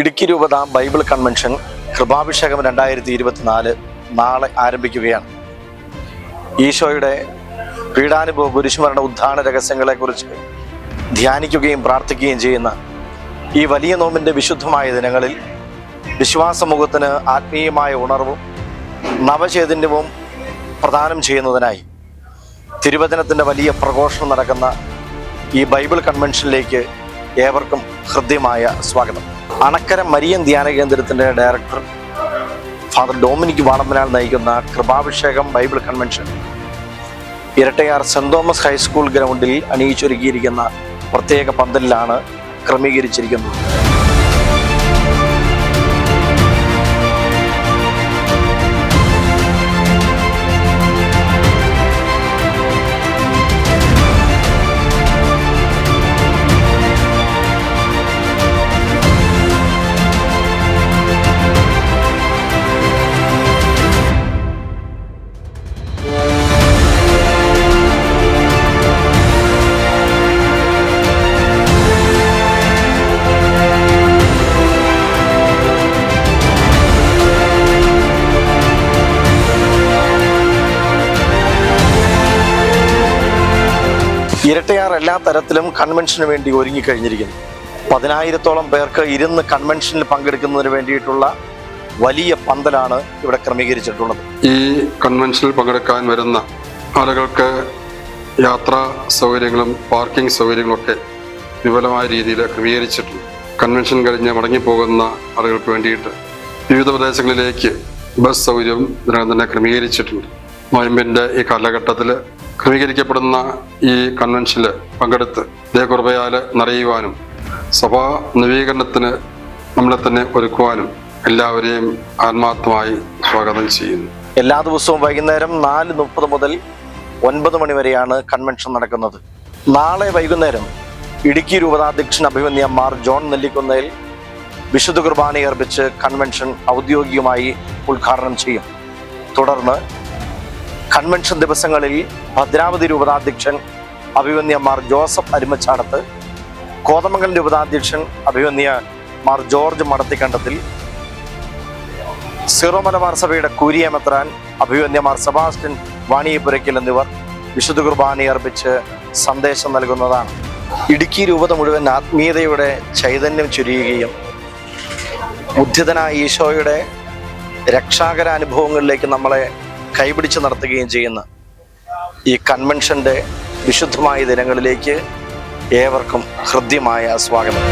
ഇടുക്കി രൂപത Bible convention കൃപാഭിഷേകം രണ്ടായിരത്തി ഇരുപത്തിനാല് നാളെ ആരംഭിക്കുകയാണ്. ഈശോയുടെ പീഡാനുഭവ കുരിശുമരണ ഉദ്ധാന രഹസ്യങ്ങളെക്കുറിച്ച് ധ്യാനിക്കുകയും പ്രാർത്ഥിക്കുകയും ചെയ്യുന്ന ഈ വലിയ നോമ്പിന്റെ വിശുദ്ധമായ ദിനങ്ങളിൽ വിശ്വാസമുഖത്തിന് ആത്മീയമായ ഉണർവും നവചൈതന്യവും പ്രദാനം ചെയ്യുന്നതിനായി തിരുവചനത്തിന്റെ വലിയ പ്രഘോഷണം നടക്കുന്ന ഈ ബൈബിൾ കൺവെൻഷനിലേക്ക് ഏവർക്കും ഹൃദ്യമായ സ്വാഗതം. അണക്കര മരിയൻ ധ്യാന കേന്ദ്രത്തിന്റെ ഡയറക്ടർ ഫാദർ ഡൊമിനിക് വാണമ്പനാൽ നയിക്കുന്ന കൃപാഭിഷേകം Bible convention. Erattayar saint Thomas high school ഗ്രൗണ്ടിൽ അണിയിച്ചൊരുക്കിയിരിക്കുന്ന പ്രത്യേക പന്തലിലാണ് ക്രമീകരിച്ചിരിക്കുന്നത്. ഇരട്ടയാർ എല്ലാ തരത്തിലും കൺവെൻഷന് വേണ്ടി ഒരുങ്ങിക്കഴിഞ്ഞിരിക്കുന്നു. പതിനായിരത്തോളം പേർക്ക് ഇരുന്ന് കൺവെൻഷനിൽ പങ്കെടുക്കുന്നതിന് വേണ്ടിയിട്ടുള്ള വലിയ പന്തലാണ് ഇവിടെ ക്രമീകരിച്ചിട്ടുള്ളത്. ഈ കൺവെൻഷനിൽ പങ്കെടുക്കാൻ വരുന്ന ആളുകൾക്ക് യാത്രാ സൗകര്യങ്ങളും പാർക്കിംഗ് സൗകര്യങ്ങളൊക്കെ വിപുലമായ രീതിയിൽ ക്രമീകരിച്ചിട്ടുണ്ട്. കൺവെൻഷൻ കഴിഞ്ഞ് മടങ്ങിപ്പോകുന്ന ആളുകൾക്ക് വേണ്ടിയിട്ട് വിവിധ പ്രദേശങ്ങളിലേക്ക് ബസ് സൗകര്യവും ഇതിനകം തന്നെ ക്രമീകരിച്ചിട്ടുണ്ട്. നോയമ്പിന്റെ ഈ കാലഘട്ടത്തിൽ ക്രമീകരിക്കപ്പെടുന്ന ഈ കൺവെൻഷനിൽ പങ്കെടുത്ത് ദേഹകുറവയാൽ നിറയുവാനും സഭാ നവീകരണത്തിന് നമ്മളെ തന്നെ ഒരുക്കുവാനും എല്ലാവരെയും ആത്മാർത്ഥമായി സ്വാഗതം ചെയ്യുന്നു. എല്ലാ ദിവസവും വൈകുന്നേരം നാല് മുപ്പത് മുതൽ ഒൻപത് മണി വരെയാണ് കൺവെൻഷൻ നടക്കുന്നത്. നാളെ വൈകുന്നേരം ഇടുക്കി രൂപതാധ്യക്ഷൻ അഭിമന്യ മാർ ജോൺ നെല്ലിക്കുന്നേൽ വിശുദ്ധ കുർബാന അർപ്പിച്ച് കൺവെൻഷൻ ഔദ്യോഗികമായി ഉദ്ഘാടനം ചെയ്യും. തുടർന്ന് കൺവെൻഷൻ ദിവസങ്ങളിൽ ഭദ്രാവതി രൂപതാധ്യക്ഷൻ അഭിമന്യ മാർ ജോസഫ് അരുമച്ചാടത്ത് കോതമംഗലം രൂപതാധ്യക്ഷൻ അഭിമന്യ മാർ ജോർജ് മടത്തിക്കണ്ടത്തിൽ സീറോ മലബാർ സഭയുടെ കൂരിയമെത്രാൻ അഭിവന്യമാർ സെബാസ്റ്റ്യൻ വാണിയപുരയ്ക്കൽ എന്നിവർ വിശുദ്ധ കുർബാന അർപ്പിച്ച് സന്ദേശം നൽകുന്നതാണ്. ഇടുക്കി രൂപത മുഴുവൻ ആത്മീയതയുടെ ചൈതന്യം ചുരിയുകയും ഉദ്ധിതനായ ഈശോയുടെ രക്ഷാകര അനുഭവങ്ങളിലേക്ക് നമ്മളെ കൈപിടിച്ച് നടത്തുകയും ചെയ്യുന്ന ഈ കൺവെൻഷന്റെ വിശുദ്ധമായ ദിനങ്ങളിലേക്ക് ഏവർക്കും ഹൃദ്യമായ സ്വാഗതം.